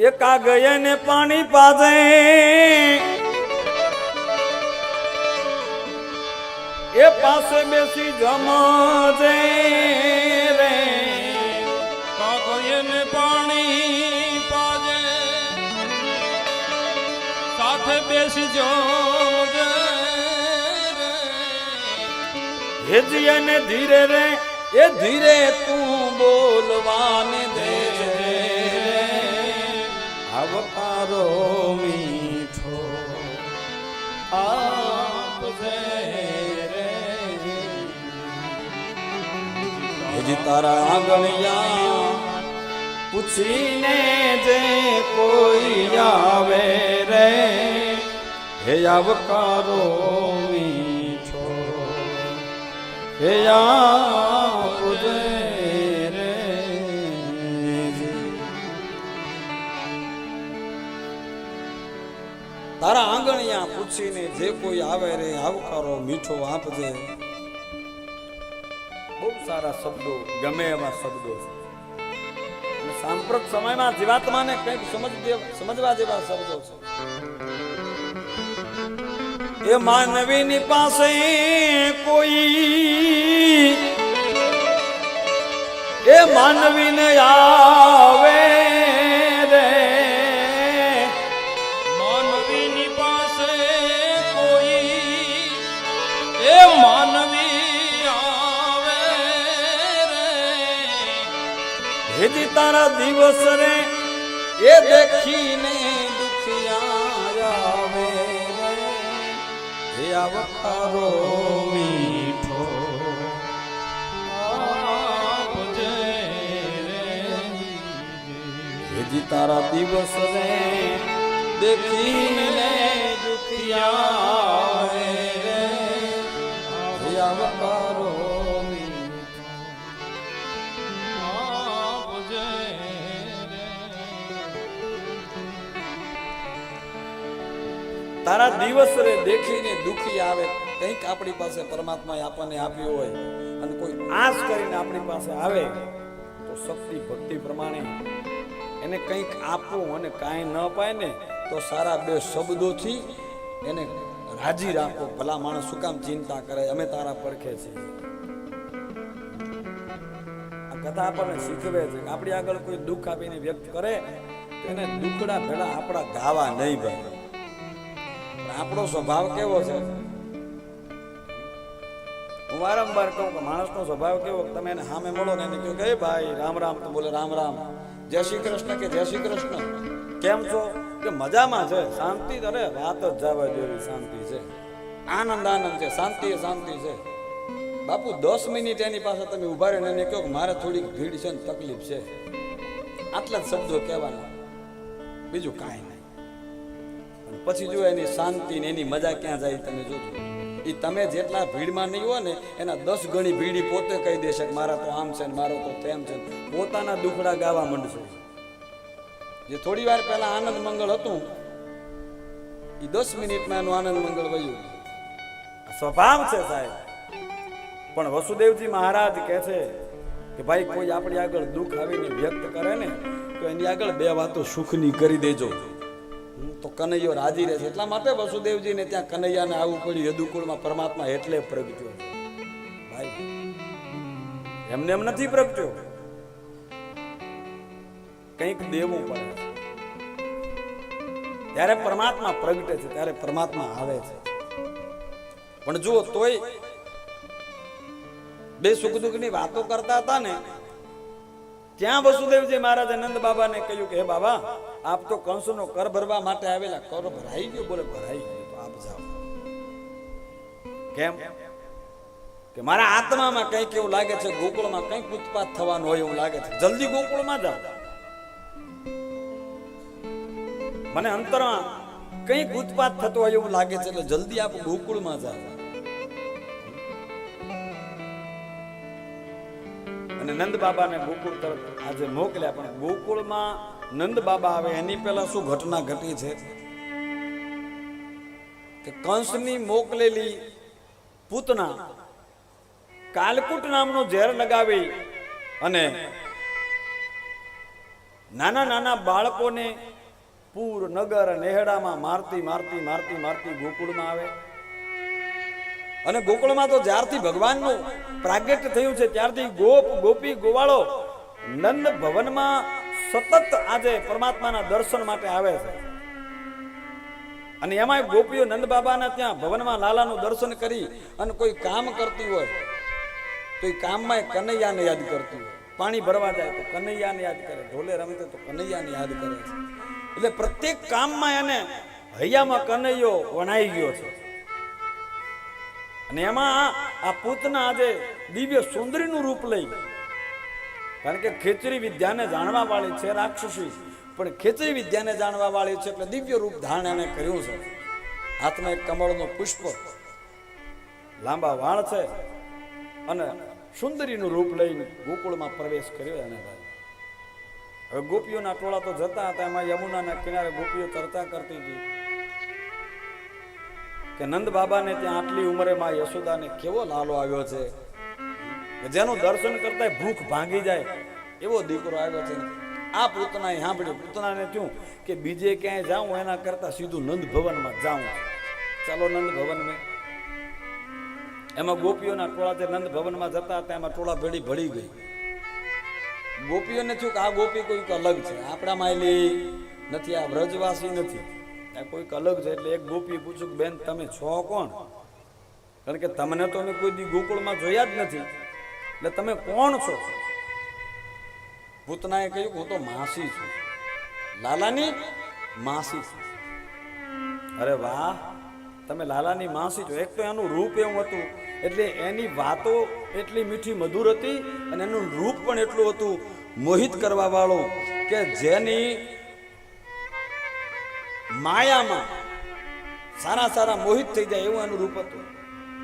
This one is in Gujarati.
એકા ગયે ને પાણી પાજે. એ પાસે બેસી જમજે રે. કાગયને પાણી પાજે. સાથે બેસી રે. હેજીએ ને ધીરે રે, એ ધીરે તું બોલવાને આવકારો મીઠો હજી તારા આંગણિયા પૂછીને જે કોઈ આવે રે હે આવકારો મીઠો હે આપજે પૂછીને જે કોઈ આવે રે આવકારો મીઠો આપજે બહુ સારા શબ્દો, ગમે એવા શબ્દો. છે સાંપ્રત સમયમાં જીવાત્માને કંઈક સમજ સમજવા જેવા શબ્દો છે. એ માનવીની પાસે કોઈ એ માનવીને આવે તારા દિવસ રે એ દેખીને દુખિયા રે. આવકારો મીઠો. હેજી તારા દિવસ રે દેખીને દુખિયા રે. આવકારો તારા દિવસ રે દેખીને દુખી આવે, કંઈક આપણી પાસે પરમાત્માએ આપણને આપ્યું હોય અને કોઈ આશ કરીને આપણી પાસે આવે, તો શક્તિ, ભક્તિ પ્રમાણે એને કંઈક આપવું અને કાંઈ ન પાય ને, તો સારા બે શબ્દોથી એને રાજી રાખો. ભલા માણસ શું કામ ચિંતા કરે? અમે તારા પરખે છીએ. આ કથા આપણને શીખવે છે આપણી આગળ કોઈ દુઃખ આપીને વ્યક્ત કરે, તો એને દુઃખડા ભેળા આપણા ગાવા નહીં પણ આપણો સ્વભાવ કેવો છે? હું વારંવાર કહું કે માણસનો સ્વભાવ કેવો તમે એને સામે મળો ને એને કહ્યું કે ભાઈ, રામ રામ. તો બોલે, રામ રામ. જય શ્રી કૃષ્ણ કે જય શ્રી કૃષ્ણ. કેમ છો? કે મજામાં છે? શાંતિ અરે વાત જ જવા જેવી શાંતિ છે. આનંદ આનંદ છે. શાંતિ શાંતિ છે. બાપુ, દસ મિનિટ એની પાસે તમે ઊભા રહીને એને કહો કે મારે થોડીક ભીડ છે ને તકલીફ છે. આટલા જ શબ્દો કહેવાના. બીજું કાંઈ નહીં. પછી જો એની શાંતિ ને એની મજા ક્યાં જાય તમે જોજો. એ તમે જેટલા ભીડમાં નહીં હોય ને, એના દસ ગણી ભીડી પોતે કહી દેશે મારા તો આમ છે મારો તો તેમ છે. પોતાના દુખડા ગાવા માંડશો. જે થોડી વાર પહેલા આનંદ મંગળ હતું એ દસ મિનિટમાં એનું આનંદ મંગળ વયું. સ્વભાવ છે સાહેબ. પણ વસુદેવજી મહારાજ કહે છે કે ભાઈ કોઈ આપણી આગળ દુઃખ આવીને વ્યક્ત કરે ને, તો એની આગળ બે વાતો સુખની કરી દેજો. તો કનૈયો રાજી રહેશે. એટલા માટે વસુદેવજીને ત્યાં કનૈયાને આવવું પડ્યું. યદુકુળમાં પરમાત્મા એટલે પ્રગટ્યો ભાઈ, એમને એમ નથી પ્રગટ્યો. કંઈક દેવું પડે ત્યારે પરમાત્મા પ્રગટે છે, ત્યારે પરમાત્મા આવે છે. પણ જુઓ તોય બે સુખ દુઃખની વાતો કરતા હતા ને ત્યાં વસુદેવજી મહારાજે નંદ બાબાને કહ્યું કે, હે બાબા, આપ તો કંસનો કર ભરવા માટે આવેલા. કર ભરાઈ ગયો. બોલે, ભરાઈ ગયો તો આપ જાઓ. કેમ? કે મારા આત્મામાં કંઈક એવું લાગે છે, ગોકુળમાં કંઈક ઉત્પાત થવાનું હોય એવું લાગે છે. જલ્દી ગોકુળમાં જાઓ. મને અંતરમાં કંઈક ઉત્પાત થતો હોય એવું લાગે છે, એટલે જલ્દી આપ ગોકુળમાં જાઓ. અને નંદ બાબાને ગોકુળ તરફ આજે મોકલ્યા. પણ ગોકુળમાં નંદ બાબા આવે, એની પહેલા શું ઘટના ઘટી છે? કે કંસની મોકલેલી પૂતના કાલકુટ નામનો ઝેર લગાવી અને નાના નાના બાળકોને પૂર, નગર, નેહડામાં મારતી મારતી મારતી મારતી ગોકુળમાં આવે. અને ગોકુળમાં તો જ્યારથી ભગવાનનું પ્રાગટ્ય થયું છે, ત્યારથી ગોપ, ગોપી, ગોવાળો નંદ ભવનમાં સતત આજે પરમાત્માના દર્શન માટે આવે છે. અને એમાંય ગોપીઓ નંદ બાબાના ત્યાં ભવનમાં લાલાનું દર્શન કરી અને કોઈ કામ કરતી હોય, તો એ કામમાં કનૈયાને યાદ કરતી હોય. પાણી ભરવા જાય તો કનૈયાને યાદ કરે, ઢોલે રમતે તો કનૈયાને યાદ કરે છે. એટલે પ્રત્યેક કામમાં એને હૈયામાં કનૈયો વણાઈ ગયો છે. અને એમાં આ- પૂતના આજે દિવ્ય સુંદરીનું રૂપ લઈ કારણ કે ખેચરી વિદ્યાને જાણવા વાળી છે રાક્ષસી, પણ ખેચરી વિદ્યાને જાણવા વાળી છે એટલે દિવ્ય રૂપ ધારણ એને કર્યું છે. હાથમાં એક કમળનું પુષ્પ, લાંબા વાળ છે અને સુંદરીનું રૂપ લઈને ગોકુળમાં પ્રવેશ કર્યો એને ભાઈ. હવે ગોપીઓના ટોળા તો જતા હતા, એમાં યમુનાના કિનારે ગોપીઓ તરતા કરતી હતી. કે નંદ બાબાને ત્યાં આટલી ઉંમરે માં યશોદાને કેવો લાલો આવ્યો છે? જેનું દર્શન કરતા ભૂખ ભાંગી જાય એવો દીકરો આવ્યો છે. આ પૂતનાએ સાંભળ્યું. પૂતનાને થયું કે બીજે ક્યાંય જાઉં, એના કરતા સીધું નંદ ભવનમાં જાઉં ચાલો નંદ ભવન મેં એમાં ગોપીઓના ટોળા જે નંદ ભવનમાં જતા હતા, એમાં ટોળા ભેડી ભળી ગઈ. ગોપીઓને થયું કે આ ગોપી કોઈક અલગ છે. આપણા માયલી નથી, આ વ્રજવાસી નથી. કોઈક અલગ છે એટલે એક ગોપીએ પૂછ્યું કે, બેન, તમે છો કોણ? કારણ કે તમને તો અમે કોઈ દી ગોકુળમાં જોયા જ નથી. એટલે તમે કોણ છો? પૂતનાએ કહ્યું હું તો માસી છું. લાલાની માસી છું. અરે વાહ, તમે લાલાની માસી છો. એક તો એનું રૂપ એવું હતું, એટલે એની વાતો એટલી મીઠી મધુર હતી અને એનું રૂપ પણ એટલું હતું મોહિત કરવા વાળું કે જેની માયામાં સારા સારા મોહિત થઈ જાય એવું એનું રૂપ હતું.